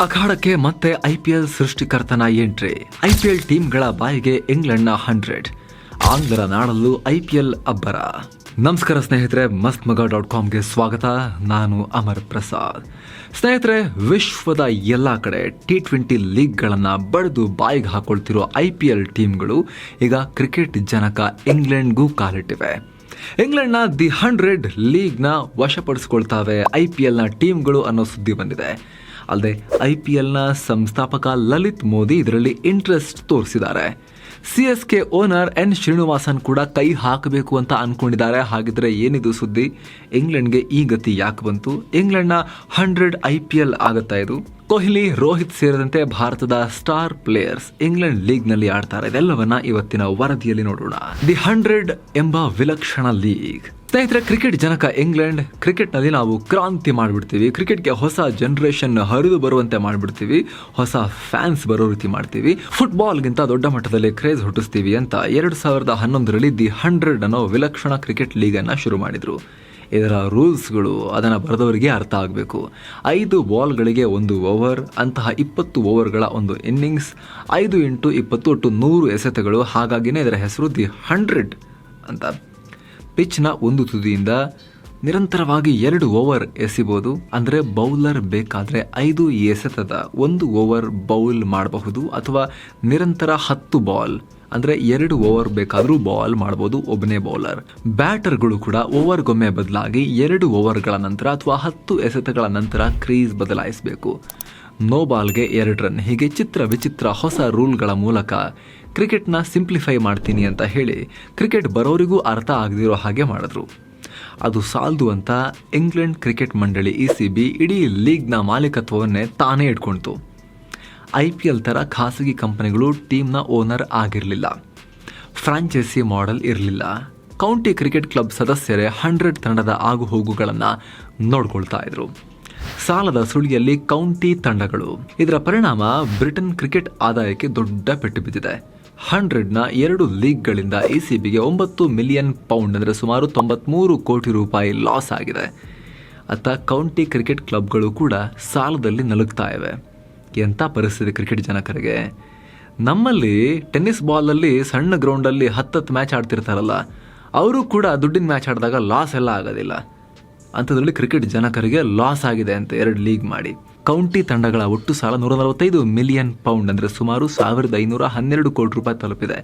ಅಖಾಡಕ್ಕೆ ಮತ್ತೆ ಐಪಿಎಲ್ ಸೃಷ್ಟಿಕರ್ತನ entry. IPL ಟೀಮ್ಗಳ ಬಾಯಿಗೆ ಇಂಗ್ಲೆಂಡ್ನ ಹಂಡ್ರೆಡ್. ಆಂಗ್ಲರ ನಾಡಲ್ಲೂ ಐಪಿಎಲ್ ಅಬ್ಬರ. ನಮಸ್ಕಾರ ಸ್ನೇಹಿತರೆ ಮಸ್ತ್ ಮಗ ಡಾಟ್ ಕಾಮ್ಗೆ ಸ್ವಾಗತ. ನಾನು ಅಮರ್ ಪ್ರಸಾದ್. ಸ್ನೇಹಿತರೆ, ವಿಶ್ವದ ಎಲ್ಲ ಕಡೆ ಟಿ ಟ್ವೆಂಟಿ ಲೀಗ್ಗಳನ್ನು ಬಡಿದು ಬಾಯಿಗೆ ಹಾಕೊಳ್ತಿರೋ ಐ ಪಿ ಎಲ್ ಟೀಮ್ಗಳು ಈಗ ಕ್ರಿಕೆಟ್ ಜನಕ ಇಂಗ್ಲೆಂಡ್ಗೂ ಕಾಲಿಟ್ಟಿವೆ. ಇಂಗ್ಲೆಂಡ್ನ ದಿ ಹಂಡ್ರೆಡ್ ಲೀಗ್ನ ವಶಪಡಿಸಿಕೊಳ್ತಾವೆ ಐ ಪಿ ಎಲ್ನ ಟೀಮ್ಗಳು ಅನ್ನೋ ಸುದ್ದಿ ಬಂದಿದೆ. ಅಲ್ಲದೆ ಐ ಪಿ ಎಲ್ನ ಸಂಸ್ಥಾಪಕ ಲಲಿತ್ ಮೋದಿ ಇದರಲ್ಲಿ ಇಂಟ್ರೆಸ್ಟ್ ತೋರಿಸಿದ್ದಾರೆ. C S K owner N Srinivasan ಕೂಡ ಕೈ ಹಾಕಬೇಕು ಅಂತ ಅನ್ಕೊಂಡಿದ್ದಾರೆ. ಹಾಗಿದ್ರೆ ಏನಿದು ಸುದ್ದಿ? ಇಂಗ್ಲೆಂಡ್ಗೆ ಈ ಗತಿ ಯಾಕೆ ಬಂತು? ಇಂಗ್ಲೆಂಡ್ನ ಹಂಡ್ರೆಡ್ ಐ ಪಿ ಎಲ್ ಆಗುತ್ತಾ ಇದು? ಕೊಹ್ಲಿ, ರೋಹಿತ್ ಸೇರಿದಂತೆ ಭಾರತದ ಸ್ಟಾರ್ ಪ್ಲೇಯರ್ಸ್ ಇಂಗ್ಲೆಂಡ್ ಲೀಗ್ನಲ್ಲಿ ಆಡ್ತಾರೆ ಇದೆಲ್ಲವನ್ನ ಇವತ್ತಿನ ವರದಿಯಲ್ಲಿ ನೋಡೋಣ. ದಿ ಹಂಡ್ರೆಡ್ ಎಂಬ ವಿಲಕ್ಷಣ ಲೀಗ್. ಸ್ನೇಹಿತರೆ ಕ್ರಿಕೆಟ್ ಜನಕ ಇಂಗ್ಲೆಂಡ್ ಕ್ರಿಕೆಟ್ನಲ್ಲಿ ನಾವು ಕ್ರಾಂತಿ ಮಾಡಿಬಿಡ್ತೀವಿ. ಕ್ರಿಕೆಟ್ಗೆ ಹೊಸ ಜನರೇಷನ್ ಹರಿದು ಬರುವಂತೆ ಮಾಡಿಬಿಡ್ತೀವಿ. ಹೊಸ ಫ್ಯಾನ್ಸ್ ಬರೋ ರೀತಿ ಮಾಡ್ತೀವಿ. ಫುಟ್ಬಾಲ್ಗಿಂತ ದೊಡ್ಡ ಮಟ್ಟದಲ್ಲಿ ಕ್ರೇಜ್ ಹುಟ್ಟಿಸ್ತೀವಿ ಅಂತ ಎರಡು ಸಾವಿರದ ಹನ್ನೊಂದರಲ್ಲಿ ದಿ ಹಂಡ್ರೆಡ್ ಅನ್ನೋ ವಿಲಕ್ಷಣ ಕ್ರಿಕೆಟ್ ಲೀಗನ್ನು ಶುರು ಮಾಡಿದರು. ಇದರ ರೂಲ್ಸ್ಗಳು ಅದನ್ನು ಬರೆದವರಿಗೆ ಅರ್ಥ ಆಗಬೇಕು. ಐದು ಬಾಲ್ಗಳಿಗೆ ಒಂದು ಓವರ್ ಅಂತಹ ಇಪ್ಪತ್ತು ಓವರ್ಗಳ ಒಂದು ಇನ್ನಿಂಗ್ಸ್ ಐದು ಇಂಟು ಇಪ್ಪತ್ತು ಒಟ್ಟು ನೂರು ಎಸೆತಗಳು. ಹಾಗಾಗಿನೇ ಇದರ ಹೆಸರು ದಿ ಹಂಡ್ರೆಡ್ ಅಂತ. ಪಿಚ್ನ ಒಂದು ತುದಿಯಿಂದ ನಿರಂತರವಾಗಿ ಎರಡು ಓವರ್ ಎಸಿಬಹುದು ಅಂದರೆ ಬೌಲರ್ ಬೇಕಾದರೆ ಐದು ಎಸೆತದ ಒಂದು ಓವರ್ ಬೌಲ್ ಮಾಡಬಹುದು ಅಥವಾ ನಿರಂತರ ಹತ್ತು ಬಾಲ್. ಅಂದರೆ ಎರಡು ಓವರ್ ಬೇಕಾದರೂ ಬಾಲ್ ಮಾಡ್ಬೋದು ಒಬ್ಬನೇ ಬೌಲರ್. ಬ್ಯಾಟರ್ಗಳು ಕೂಡ ಓವರ್ಗೊಮ್ಮೆ ಬದಲಾಗಿ ಎರಡು ಓವರ್ಗಳ ನಂತರ ಅಥವಾ ಹತ್ತು ಎಸೆತಗಳ ನಂತರ ಕ್ರೀಸ್ ಬದಲಾಯಿಸಬೇಕು. ನೋ ಬಾಲ್ಗೆ ಎರಡು ರನ್. ಹೀಗೆ ಚಿತ್ರ ವಿಚಿತ್ರ ಹೊಸ ರೂಲ್ಗಳ ಮೂಲಕ ಕ್ರಿಕೆಟ್ನ ಸಿಂಪ್ಲಿಫೈ ಮಾಡ್ತೀನಿ ಅಂತ ಹೇಳಿ ಕ್ರಿಕೆಟ್ ಬರೋರಿಗೂ ಅರ್ಥ ಆಗದಿರೋ ಹಾಗೆ ಮಾಡಿದ್ರು. ಅದು ಸಾಲದು ಅಂತ ಇಂಗ್ಲೆಂಡ್ ಕ್ರಿಕೆಟ್ ಮಂಡಳಿ ಇ ಸಿ ಬಿ ಇಡೀ ಲೀಗ್ನ ಮಾಲೀಕತ್ವವನ್ನೇ ತಾನೇ ಇಟ್ಕೊಳ್ತು ಐ ಪಿ ಎಲ್ ಥರ ಖಾಸಗಿ ಕಂಪನಿಗಳು ಟೀಮ್ನ ಓನರ್ ಆಗಿರಲಿಲ್ಲ. ಫ್ರಾಂಚೈಸಿ ಮಾಡೆಲ್ ಇರಲಿಲ್ಲ. ಕೌಂಟಿ ಕ್ರಿಕೆಟ್ ಕ್ಲಬ್ ಸದಸ್ಯರೇ ಹಂಡ್ರೆಡ್ ತಂಡದ ಆಗು ಹೋಗುಗಳನ್ನು ನೋಡ್ಕೊಳ್ತಾ ಇದ್ರು. ಸಾಲದ ಸುಳಿಯಲ್ಲಿ ಕೌಂಟಿ ತಂಡಗಳು. ಇದರ ಪರಿಣಾಮ ಬ್ರಿಟನ್ ಕ್ರಿಕೆಟ್ ಆದಾಯಕ್ಕೆ ದೊಡ್ಡ ಪೆಟ್ಟು ಬಿದ್ದಿದೆ. ಹಂಡ್ರೆಡ್ನ ಎರಡು ಲೀಗ್ಗಳಿಂದ ಇ ಸಿ ಬಿಗೆ ಒಂಬತ್ತು ಮಿಲಿಯನ್ ಪೌಂಡ್ ಅಂದರೆ ಸುಮಾರು ತೊಂಬತ್ಮೂರು ಕೋಟಿ ರೂಪಾಯಿ ಲಾಸ್ ಆಗಿದೆ. ಅತ್ತ ಕೌಂಟಿ ಕ್ರಿಕೆಟ್ ಕ್ಲಬ್ಗಳು ಕೂಡ ಸಾಲದಲ್ಲಿ ನಲುಗ್ತಾ ಇವೆ. ಎಂಥ ಪರಿಸ್ಥಿತಿ ಕ್ರಿಕೆಟ್ ಜನಕರಿಗೆ? ನಮ್ಮಲ್ಲಿ ಟೆನ್ನಿಸ್ ಬಾಲಲ್ಲಿ ಸಣ್ಣ ಗ್ರೌಂಡಲ್ಲಿ ಹತ್ತತ್ತು ಮ್ಯಾಚ್ ಆಡ್ತಿರ್ತಾರಲ್ಲ, ಅವರು ಕೂಡ ದುಡ್ಡಿನ ಮ್ಯಾಚ್ ಆಡಿದಾಗ ಲಾಸ್ ಎಲ್ಲ ಆಗೋದಿಲ್ಲ. ಅಂಥದ್ರಲ್ಲಿ ಕ್ರಿಕೆಟ್ ಜನಕರಿಗೆ ಲಾಸ್ ಆಗಿದೆ ಅಂತ ಎರಡು ಲೀಗ್ ಮಾಡಿ. ಕೌಂಟಿ ತಂಡಗಳ ಒಟ್ಟು ಸಾಲ ನೂರ ನಲವತ್ತೈದು ಮಿಲಿಯನ್ ಪೌಂಡ್ ಅಂದರೆ ಸುಮಾರು ಸಾವಿರದ ಐನೂರ ಹನ್ನೆರಡು ಕೋಟಿ ರೂಪಾಯಿ ತಲುಪಿದೆ.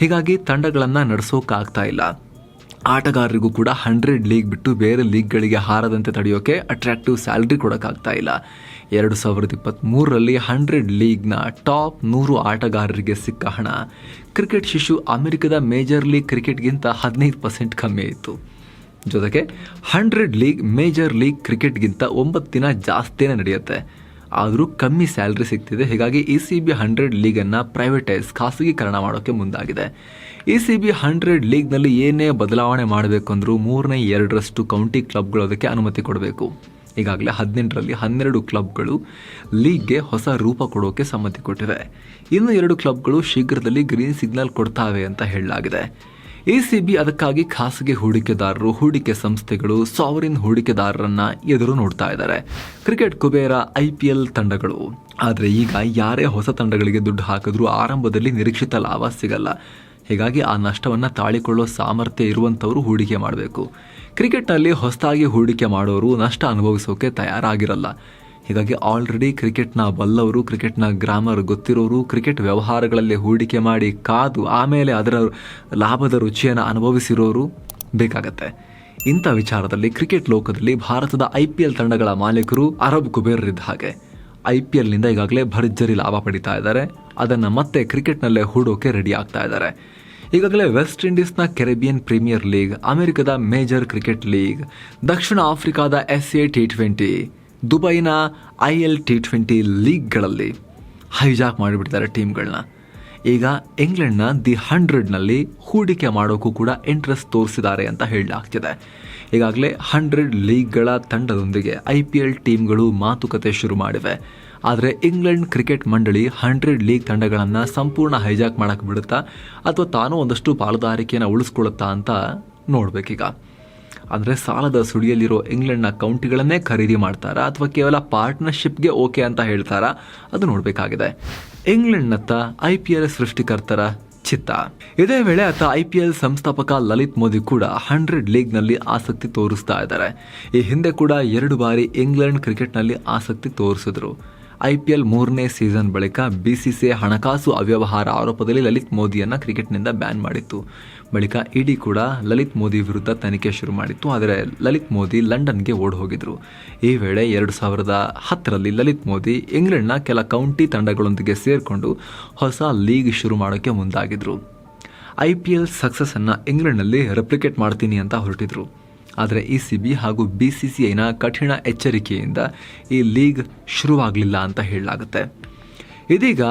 ಹೀಗಾಗಿ ತಂಡಗಳನ್ನು ನಡೆಸೋಕ್ಕಾಗ್ತಾ ಇಲ್ಲ. ಆಟಗಾರರಿಗೂ ಕೂಡ ಹಂಡ್ರೆಡ್ ಲೀಗ್ ಬಿಟ್ಟು ಬೇರೆ ಲೀಗ್ಗಳಿಗೆ ಹಾರದಂತೆ ತಡೆಯೋಕೆ ಅಟ್ರಾಕ್ಟಿವ್ ಸ್ಯಾಲ್ರಿ ಕೊಡೋಕ್ಕಾಗ್ತಾ ಇಲ್ಲ. ಎರಡು ಸಾವಿರದ ಇಪ್ಪತ್ತ್ಮೂರರಲ್ಲಿ ಹಂಡ್ರೆಡ್ ಲೀಗ್ನ ಟಾಪ್ ನೂರು ಆಟಗಾರರಿಗೆ ಸಿಕ್ಕ ಹಣ. ಕ್ರಿಕೆಟ್ ಶಿಶು ಅಮೆರಿಕದ ಮೇಜರ್ ಲೀಗ್ ಕ್ರಿಕೆಟ್ಗಿಂತ ಹದಿನೈದು ಪರ್ಸೆಂಟ್ ಕಮ್ಮಿ ಇತ್ತು ಜೊತೆಗೆ ಹಂಡ್ರೆಡ್ ಲೀಗ್, ಮೇಜರ್ ಲೀಗ್ ಕ್ರಿಕೆಟ್ಗಿಂತ ಒಂಬತ್ತು ದಿನ ಜಾಸ್ತಿನೇ ನಡೆಯುತ್ತೆ. ಆದರೂ ಕಮ್ಮಿ ಸ್ಯಾಲ್ರಿ ಸಿಗ್ತಿದೆ. ಹೀಗಾಗಿ ಇ ಸಿ ಬಿ ಹಂಡ್ರೆಡ್ ಲೀಗನ್ನು ಪ್ರೈವೇಟೈಸ್, ಖಾಸಗೀಕರಣ ಮಾಡೋಕ್ಕೆ ಮುಂದಾಗಿದೆ. ಇ ಸಿ ಬಿ ಹಂಡ್ರೆಡ್ ಲೀಗ್ನಲ್ಲಿ ಏನೇ ಬದಲಾವಣೆ ಮಾಡಬೇಕು ಅಂದರೂ ಮೂರನೇ ಎರಡರಷ್ಟು ಕೌಂಟಿ ಕ್ಲಬ್ಗಳು ಅದಕ್ಕೆ ಅನುಮತಿ ಕೊಡಬೇಕು. ಈಗಾಗಲೇ ಹದಿನೆಂಟರಲ್ಲಿ ಹನ್ನೆರಡು ಕ್ಲಬ್ಗಳು ಲೀಗ್ಗೆ ಹೊಸ ರೂಪ ಕೊಡೋಕೆ ಸಮ್ಮತಿ ಕೊಟ್ಟಿವೆ. ಇನ್ನು ಎರಡು ಕ್ಲಬ್ಗಳು ಶೀಘ್ರದಲ್ಲಿ ಗ್ರೀನ್ ಸಿಗ್ನಲ್ ಕೊಡ್ತಾವೆ ಅಂತ ಹೇಳಲಾಗಿದೆ. ಎ ಸಿ ಬಿ ಅದಕ್ಕಾಗಿ ಖಾಸಗಿ ಹೂಡಿಕೆದಾರರು, ಹೂಡಿಕೆ ಸಂಸ್ಥೆಗಳು ಸಾವರಿನ್ ಹೂಡಿಕೆದಾರರನ್ನ ಎದುರು ನೋಡ್ತಾ ಇದ್ದಾರೆ. Cricket Kubera, I P L ತಂಡಗಳು. ಆದರೆ ಈಗ ಯಾರೇ ಹೊಸ ತಂಡಗಳಿಗೆ ದುಡ್ಡು ಹಾಕಿದ್ರೂ ಆರಂಭದಲ್ಲಿ ನಿರೀಕ್ಷಿತ ಲಾಭ ಸಿಗಲ್ಲ. ಹೀಗಾಗಿ ಆ ನಷ್ಟವನ್ನು ತಾಳಿಕೊಳ್ಳೋ ಸಾಮರ್ಥ್ಯ ಇರುವಂಥವರು ಹೂಡಿಕೆ ಮಾಡಬೇಕು. ಕ್ರಿಕೆಟ್ನಲ್ಲಿ ಹೊಸದಾಗಿ ಹೂಡಿಕೆ ಮಾಡೋರು ನಷ್ಟ ಅನುಭವಿಸೋಕೆ ತಯಾರಾಗಿರಲ್ಲ. ಹೀಗಾಗಿ ಆಲ್ರೆಡಿ ಕ್ರಿಕೆಟ್ನ ಬಲ್ಲವರು ಕ್ರಿಕೆಟ್ನ ಗ್ರಾಮರ್ ಗೊತ್ತಿರೋರು ಕ್ರಿಕೆಟ್ ವ್ಯವಹಾರಗಳಲ್ಲಿ ಹೂಡಿಕೆ ಮಾಡಿ ಕಾದು ಆಮೇಲೆ ಅದರ ಲಾಭದ ರುಚಿಯನ್ನು ಅನುಭವಿಸಿರೋರು ಬೇಕಾಗತ್ತೆ. ಇಂಥ ವಿಚಾರದಲ್ಲಿ ಕ್ರಿಕೆಟ್ ಲೋಕದಲ್ಲಿ ಭಾರತದ ಐ ಪಿ ಎಲ್ ತಂಡಗಳ ಮಾಲೀಕರು ಅರಬ್ ಕುಬೇರರಿದ್ದ ಹಾಗೆ. ಐ ಪಿ ಎಲ್ನಿಂದ ಈಗಾಗಲೇ ಭರ್ಜರಿ ಲಾಭ ಪಡಿತಾ ಇದ್ದಾರೆ. ಅದನ್ನು ಮತ್ತೆ ಕ್ರಿಕೆಟ್ನಲ್ಲೇ ಹೂಡೋಕೆ ರೆಡಿ ಆಗ್ತಾ ಇದ್ದಾರೆ. ಈಗಾಗಲೇ ವೆಸ್ಟ್ ಇಂಡೀಸ್ನ ಕೆರೆಬಿಯನ್ ಪ್ರೀಮಿಯರ್ ಲೀಗ್ ಅಮೆರಿಕದ ಮೇಜರ್ ಕ್ರಿಕೆಟ್ ಲೀಗ್ ದಕ್ಷಿಣ ಆಫ್ರಿಕಾದ ಎಸ್ ಎ ಟಿ ಟ್ವೆಂಟಿ ದುಬೈನ ಐ ಎಲ್ ಟಿ ಟ್ವೆಂಟಿ ಲೀಗ್ಗಳಲ್ಲಿ ಹೈಜಾಕ್ ಮಾಡಿಬಿಡ್ತಾರೆ ಟೀಮ್ಗಳನ್ನ ಈಗ ಇಂಗ್ಲೆಂಡ್ನ ದಿ ಹಂಡ್ರೆಡ್ನಲ್ಲಿ ಹೂಡಿಕೆ ಮಾಡೋಕ್ಕೂ ಕೂಡ ಇಂಟ್ರೆಸ್ಟ್ ತೋರಿಸಿದ್ದಾರೆ ಅಂತ ಹೇಳಲಾಗ್ತಿದೆ. ಈಗಾಗಲೇ ಹಂಡ್ರೆಡ್ ಲೀಗ್ಗಳ ತಂಡದೊಂದಿಗೆ ಐ ಪಿ ಎಲ್ ಟೀಮ್ಗಳು ಮಾತುಕತೆ ಶುರು ಮಾಡಿವೆ. ಆದರೆ ಇಂಗ್ಲೆಂಡ್ ಕ್ರಿಕೆಟ್ ಮಂಡಳಿ ಹಂಡ್ರೆಡ್ ಲೀಗ್ ತಂಡಗಳನ್ನು ಸಂಪೂರ್ಣ ಹೈಜಾಕ್ ಮಾಡೋಕ್ಕೆ ಬಿಡುತ್ತಾ, ಅಥವಾ ತಾನೂ ಒಂದಷ್ಟು ಪಾಲುದಾರಿಕೆಯನ್ನು ಉಳಿಸ್ಕೊಳ್ಳುತ್ತಾ ಅಂತ ನೋಡಬೇಕೀಗ. ಅಂದರೆ ಸಾಲದ ಸುಳಿಯಲ್ಲಿರೋ ಇಂಗ್ಲೆಂಡ್ನ ಕೌಂಟಿಗಳನ್ನೇ ಖರೀದಿ ಮಾಡ್ತಾರಾ ಅಥವಾ ಕೇವಲ ಪಾರ್ಟ್ನರ್ಶಿಪ್ಗೆ ಓಕೆ ಅಂತ ಹೇಳ್ತಾರಾ? ಅದು ನೋಡಬೇಕಾಗಿದೆ. ಇಂಗ್ಲೆಂಡ್ನತ್ತ ಐ ಪಿ ಎಲ್ ಸೃಷ್ಟಿಕರ್ತರ ಚಿತ್ತ. ಇದೇ ವೇಳೆ ಆತ ಐ ಪಿ ಎಲ್ ಸಂಸ್ಥಾಪಕ ಲಲಿತ್ ಮೋದಿ ಕೂಡ ಹಂಡ್ರೆಡ್ ಲೀಗ್ನಲ್ಲಿ ಆಸಕ್ತಿ ತೋರಿಸ್ತಾ ಇದ್ದಾರೆ. ಈ ಹಿಂದೆ ಕೂಡ ಎರಡು ಬಾರಿ ಇಂಗ್ಲೆಂಡ್ ಕ್ರಿಕೆಟ್ನಲ್ಲಿ ಆಸಕ್ತಿ ತೋರಿಸಿದ್ರು. ಐ ಪಿ ಎಲ್ ಮೂರನೇ ಸೀಸನ್ ಬಳಿಕ ಬಿಸಿಸಿಐ ಹಣಕಾಸು ಅವ್ಯವಹಾರ ಆರೋಪದಲ್ಲಿ ಲಲಿತ್ ಮೋದಿಯನ್ನು ಕ್ರಿಕೆಟ್ನಿಂದ ಬ್ಯಾನ್ ಮಾಡಿತ್ತು. ಬಳಿಕ ಇಡಿ ಕೂಡ ಲಲಿತ್ ಮೋದಿ ವಿರುದ್ಧ ತನಿಖೆ ಶುರು ಮಾಡಿತ್ತು, ಆದರೆ ಲಲಿತ್ ಮೋದಿ ಲಂಡನ್ಗೆ ಓಡ್ ಹೋಗಿದ್ರು ಈ ವೇಳೆ ಎರಡು ಸಾವಿರದ ಹತ್ತರಲ್ಲಿ ಲಲಿತ್ ಮೋದಿ ಇಂಗ್ಲೆಂಡ್ನ ಕೆಲ ಕೌಂಟಿ ತಂಡಗಳೊಂದಿಗೆ ಸೇರಿಕೊಂಡು ಹೊಸ ಲೀಗ್ ಶುರು ಮಾಡೋಕ್ಕೆ ಮುಂದಾಗಿದ್ರು. ಐ ಪಿ ಎಲ್ ಸಕ್ಸಸನ್ನು ಇಂಗ್ಲೆಂಡ್ನಲ್ಲಿ ರೆಪ್ಲಿಕೇಟ್ ಮಾಡ್ತೀನಿ ಅಂತ ಹೊರಟಿದ್ರು. ಆದರೆ ಇ ಸಿ ಬಿ ಹಾಗೂ ಬಿ ಸಿ ಸಿ ಐನ ಕಠಿಣ ಎಚ್ಚರಿಕೆಯಿಂದ ಈ ಲೀಗ್ ಶುರುವಾಗಲಿಲ್ಲ ಅಂತ ಹೇಳಲಾಗುತ್ತೆ. ಇದೀಗ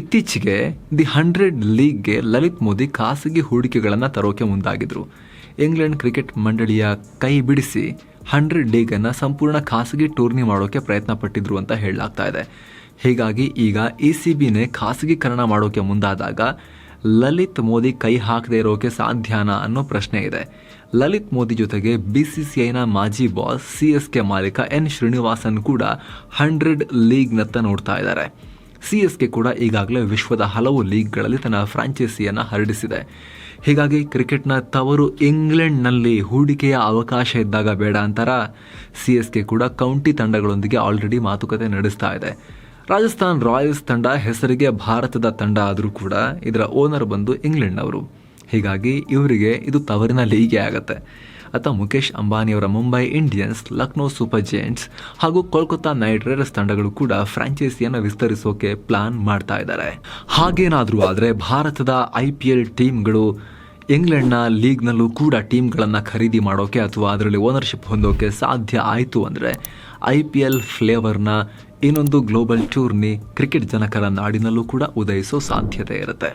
ಇತ್ತೀಚೆಗೆ ದಿ ಹಂಡ್ರೆಡ್ ಲೀಗ್ಗೆ ಲಲಿತ್ ಮೋದಿ ಖಾಸಗಿ ಹೂಡಿಕೆಗಳನ್ನು ತರೋಕೆ ಮುಂದಾಗಿದ್ರು. ಇಂಗ್ಲೆಂಡ್ ಕ್ರಿಕೆಟ್ ಮಂಡಳಿಯ ಕೈ ಬಿಡಿಸಿ ಹಂಡ್ರೆಡ್ ಲೀಗನ್ನು ಸಂಪೂರ್ಣ ಖಾಸಗಿ ಟೂರ್ನಿ ಮಾಡೋಕೆ ಪ್ರಯತ್ನ ಪಟ್ಟಿದ್ರು ಅಂತ ಹೇಳಲಾಗ್ತಾ ಇದೆ. ಹೀಗಾಗಿ ಈಗ ಇ ಸಿ ಬಿನೇ ಖಾಸಗೀಕರಣ ಮಾಡೋಕೆ ಮುಂದಾದಾಗ ಲಲಿತ್ ಮೋದಿ ಕೈ ಹಾಕದೇ ಇರೋಕೆ ಸಾಧ್ಯನಾ ಅನ್ನೋ ಪ್ರಶ್ನೆ ಇದೆ. ಲಲಿತ್ ಮೋದಿ ಜೊತೆಗೆ ಬಿ ಸಿ ಸಿ ಐನ ಮಾಜಿ ಬಾಸ್ ಸಿ ಎಸ್ ಕೆ ಮಾಲೀಕ ಎನ್ ಶ್ರೀನಿವಾಸನ್ ಕೂಡ ಹಂಡ್ರೆಡ್ ಲೀಗ್ನತ್ತ ನೋಡ್ತಾ ಇದ್ದಾರೆ. ಸಿ ಎಸ್ ಕೆ ಕೂಡ ಈಗಾಗಲೇ ವಿಶ್ವದ ಹಲವು ಲೀಗ್ಗಳಲ್ಲಿ ತನ್ನ ಫ್ರಾಂಚೈಸಿಯನ್ನು ಹರಡಿಸಿದೆ. ಹೀಗಾಗಿ ಕ್ರಿಕೆಟ್ನ ತವರು ಇಂಗ್ಲೆಂಡ್ನಲ್ಲಿ ಹೂಡಿಕೆಯ ಅವಕಾಶ ಇದ್ದಾಗ ಬೇಡ ಅಂತಾರ ಸಿ ಎಸ್ ಕೆ ಕೂಡ ಕೌಂಟಿ ತಂಡಗಳೊಂದಿಗೆ ಆಲ್ರೆಡಿ ಮಾತುಕತೆ ನಡೆಸ್ತಾ ಇದೆ. ರಾಜಸ್ಥಾನ್ ರಾಯಲ್ಸ್ ತಂಡ ಹೆಸರಿಗೆ ಭಾರತದ ತಂಡ ಆದರೂ ಕೂಡ ಇದರ ಓನರ್ ಬಂದು ಇಂಗ್ಲೆಂಡ್ನವರು. ಹೀಗಾಗಿ ಇವರಿಗೆ ಇದು ತವರಿನ ಲೀಗೆ ಆಗುತ್ತೆ. ಅತ್ತ Mukesh ಅಂಬಾನಿಯವರ Mumbai Indians, Lucknow super giants ಹಾಗೂ ಕೋಲ್ಕತ್ತಾ ನೈಟ್ ರೈಡರ್ಸ್ ತಂಡಗಳು ಕೂಡ ಫ್ರಾಂಚೈಸಿಯನ್ನು ವಿಸ್ತರಿಸೋಕೆ ಪ್ಲಾನ್ ಮಾಡ್ತಾ ಇದ್ದಾರೆ. ಹಾಗೇನಾದರೂ ಆದರೆ ಭಾರತದ ಐ ಪಿ ಎಲ್ ಟೀಮ್ಗಳು ಇಂಗ್ಲೆಂಡ್ನ ಲೀಗ್ನಲ್ಲೂ ಕೂಡ ಟೀಮ್ಗಳನ್ನು ಖರೀದಿ ಮಾಡೋಕೆ ಅಥವಾ ಅದರಲ್ಲಿ ಓನರ್ಶಿಪ್ ಹೊಂದೋಕೆ ಸಾಧ್ಯ ಆಯಿತು ಅಂದರೆ ಐ ಪಿ ಎಲ್ ಫ್ಲೇವರ್ನ ಇನ್ನೊಂದು ಗ್ಲೋಬಲ್ ಟೂರ್ನಿ ಕ್ರಿಕೆಟ್ ಜನಕರ ನಾಡಿನಲ್ಲೂ ಕೂಡ ಉದಯಿಸೋ ಸಾಧ್ಯತೆ ಇರುತ್ತೆ.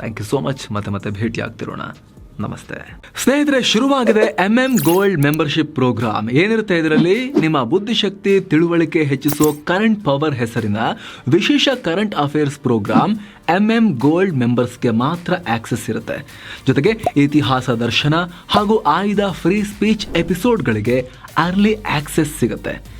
ಥ್ಯಾಂಕ್ ಯು ಸೋ ಮಚ್ ಮತ್ತೆ ಮತ್ತೆ ಭೇಟಿ ಆಗ್ತಿರೋಣ. ನಮಸ್ತೆ. ಸ್ನೇಹಿತರೆ, ಶುರುವಾಗಿದೆ M M gold membership program ಏನಿರುತ್ತೆ ಇದರಲ್ಲಿ? ನಿಮ್ಮ ಬುದ್ಧಿಶಕ್ತಿ, ತಿಳುವಳಿಕೆ ಹೆಚ್ಚಿಸೋ ಕರೆಂಟ್ ಪವರ್ ಹೆಸರಿನ ವಿಶೇಷ current affairs program M M gold ಮೆಂಬರ್ಸ್ಗೆ ಮಾತ್ರ ಆಕ್ಸೆಸ್ ಇರುತ್ತೆ. ಜೊತೆಗೆ ಇತಿಹಾಸ ದರ್ಶನ ಹಾಗೂ ಆಯ್ದ ಫ್ರೀ ಸ್ಪೀಚ್ ಎಪಿಸೋಡ್ಗಳಿಗೆ ಅರ್ಲಿ ಆಕ್ಸೆಸ್ ಸಿಗುತ್ತೆ.